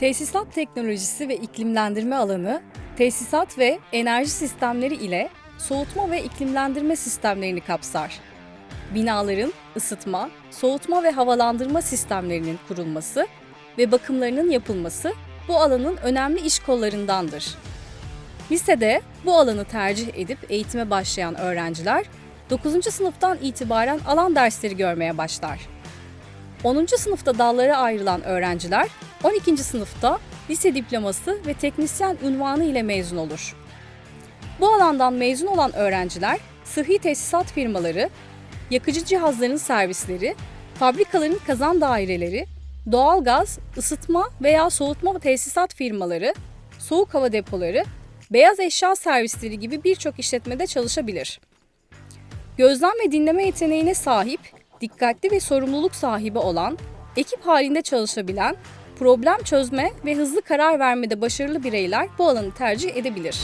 Tesisat teknolojisi ve iklimlendirme alanı, tesisat ve enerji sistemleri ile soğutma ve iklimlendirme sistemlerini kapsar. Binaların ısıtma, soğutma ve havalandırma sistemlerinin kurulması ve bakımlarının yapılması bu alanın önemli iş kollarındandır. Lisede bu alanı tercih edip eğitime başlayan öğrenciler 9. sınıftan itibaren alan dersleri görmeye başlar. 10. sınıfta dallara ayrılan öğrenciler 12. sınıfta lise diploması ve teknisyen unvanı ile mezun olur. Bu alandan mezun olan öğrenciler sıhhi tesisat firmaları, yakıcı cihazların servisleri, fabrikaların kazan daireleri, doğalgaz, ısıtma veya soğutma tesisat firmaları, soğuk hava depoları, beyaz eşya servisleri gibi birçok işletmede çalışabilir. Gözlem ve dinleme yeteneğine sahip, dikkatli ve sorumluluk sahibi olan, ekip halinde çalışabilen, problem çözme ve hızlı karar vermede başarılı bireyler bu alanı tercih edebilir.